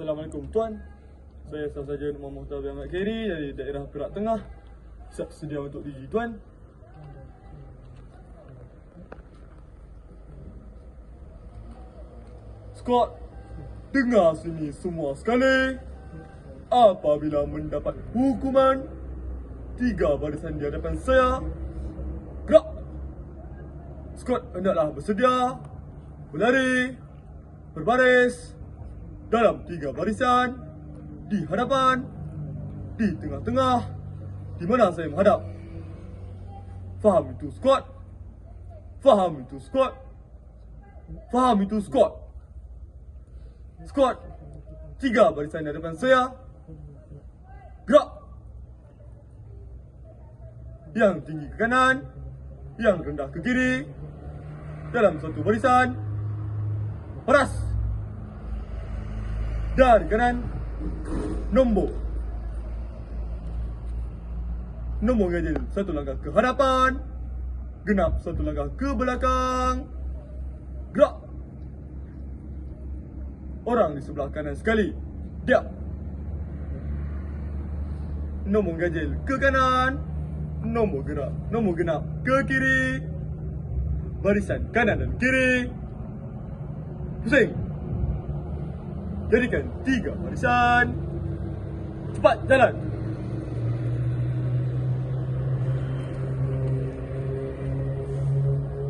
Assalamualaikum tuan. Saya Sah Sarjan Muhammad Muhtar Ahmad Khairi dari daerah Perak Tengah. Siap sedia untuk diuji tuan. Squad, dengar sini semua sekali. Apabila mendapat hukuman, tiga barisan di hadapan saya, gerak. Squad hendaklah bersedia, berlari, berbaris dalam tiga barisan di hadapan, di tengah-tengah, di mana saya menghadap. Faham itu squad? Faham itu squad? Faham itu squad? Squad, tiga barisan di hadapan saya. Gerak. Yang tinggi ke kanan, yang rendah ke kiri. Dalam satu barisan. Paras. Dari kanan, nombor. Nombor ganjil satu langkah ke hadapan. Genap satu langkah ke belakang. Gerak. Orang di sebelah kanan sekali. Diam. Nombor ganjil ke kanan. Nombor gerak. Nombor genap ke kiri. Barisan kanan dan kiri. Pusing. Jadikan tiga barisan. Cepat jalan.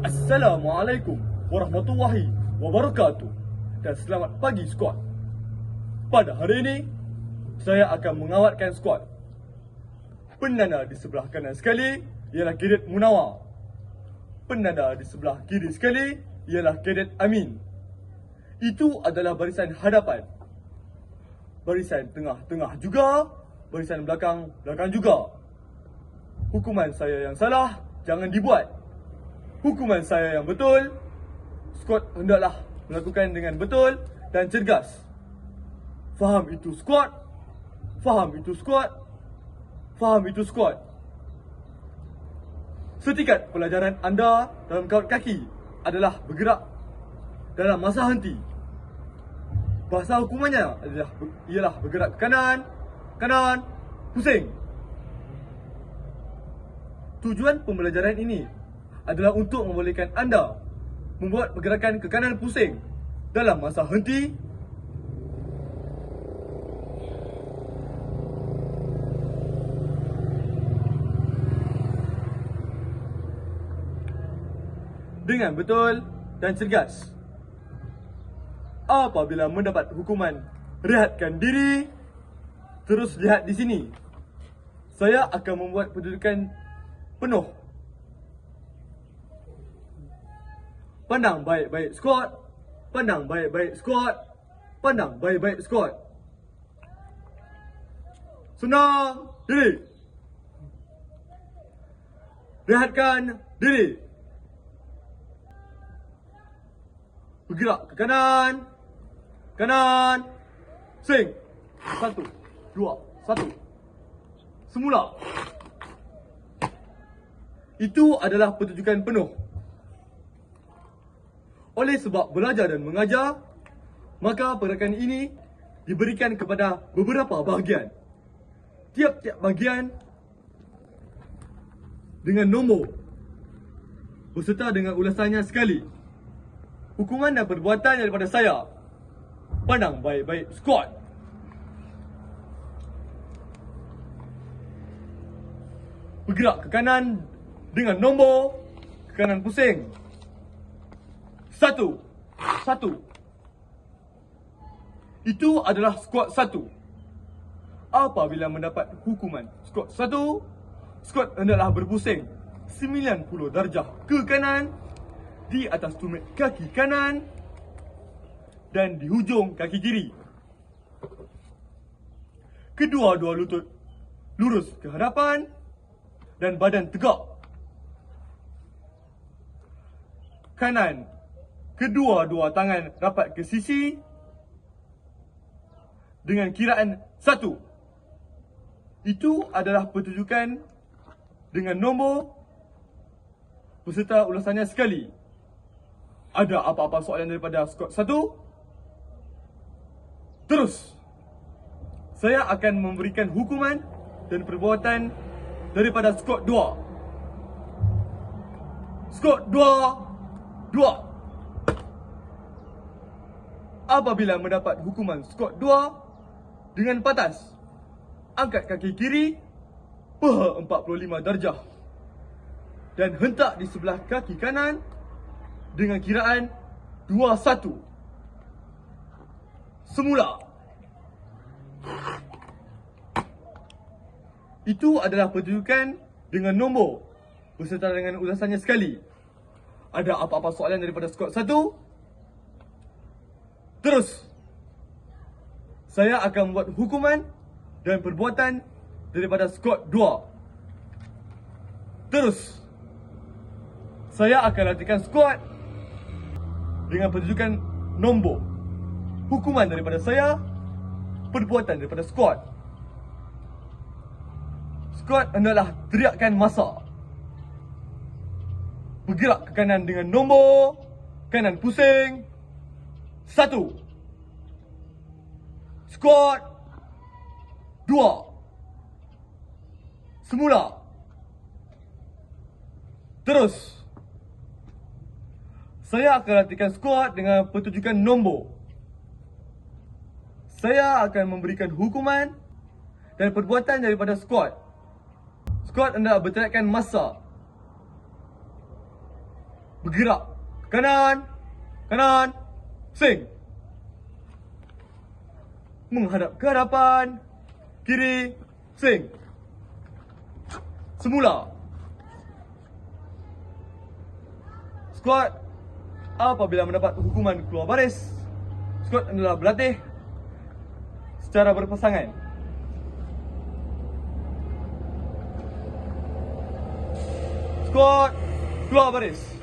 Assalamualaikum warahmatullahi wabarakatuh dan selamat pagi skuad. Pada hari ini, saya akan mengawatkan skuad. Penanda di sebelah kanan sekali ialah kadet Munawar. Penanda di sebelah kiri sekali ialah kadet Amin. Itu adalah barisan hadapan. Barisan tengah-tengah juga, barisan belakang-belakang juga. Hukuman saya yang salah jangan dibuat. Hukuman saya yang betul, skuad hendaklah melakukan dengan betul dan cergas. Faham itu skuad? Faham itu skuad? Faham itu skuad? Setikat pelajaran anda dalam kaut kaki adalah bergerak dalam masa henti. Bahasa hukumannya adalah ialah bergerak ke kanan, kanan, pusing. Tujuan pembelajaran ini adalah untuk membolehkan anda membuat pergerakan ke kanan pusing dalam masa henti dengan betul dan cergas. Apabila mendapat hukuman, rehatkan diri. Terus lihat di sini. Saya akan membuat pendudukan penuh Pandang baik-baik squad. Pandang baik-baik squad. Pandang baik-baik squad. Senang diri. Rehatkan diri. Bergerak ke kanan. Kanan. Sing. Satu. Dua. Satu. Semula. Itu adalah pertunjukan penuh. Oleh sebab belajar dan mengajar, maka pergerakan ini diberikan kepada beberapa bahagian. Tiap-tiap bahagian dengan nombor berserta dengan ulasannya sekali. Hukuman dan perbuatan daripada saya. Pandang baik-baik squad. Bergerak ke kanan dengan nombor ke kanan pusing. Satu. Satu. Itu adalah skuad satu. Apabila mendapat hukuman skuad satu, skuad hendaklah berpusing 90 darjah ke kanan di atas tumit kaki kanan dan di hujung kaki kiri. Kedua-dua lutut lurus ke hadapan dan badan tegak. Kanan kedua-dua tangan rapat ke sisi dengan kiraan satu. Itu adalah pertunjukan dengan nombor beserta ulasannya sekali. Ada apa-apa soalan daripada skot satu? Terus. saya akan memberikan hukuman dan perbuatan daripada skot 2. Skot 2. 2. Apabila mendapat hukuman skot 2 dengan patas, angkat kaki kiri paha 45 darjah dan hentak di sebelah kaki kanan dengan kiraan 2-1. Semula. Itu adalah pertunjukan dengan nombor beserta dengan ulasannya sekali. Ada apa-apa soalan daripada skot satu? Terus. Saya akan membuat hukuman dan perbuatan daripada skot dua. Terus. Saya akan latihkan skuad dengan pertunjukan nombor. Hukuman daripada saya, perbuatan daripada skuad. Skuad adalah teriakan masa. Bergerak ke kanan dengan nombor. Kanan pusing. Satu. Skuad. Dua. Semula. Terus. Saya akan latihkan skuad dengan pertunjukan nombor. Saya akan memberikan hukuman dan perbuatan daripada skuad. Skuad anda berteriakan masa. Bergerak. Kanan. Kanan. Sing. Menghadap ke hadapan. Kiri. Sing. Semula. Skuad apabila mendapat hukuman keluar baris, skuad adalah berlatih secara berpasangan. Skuad keluar baris.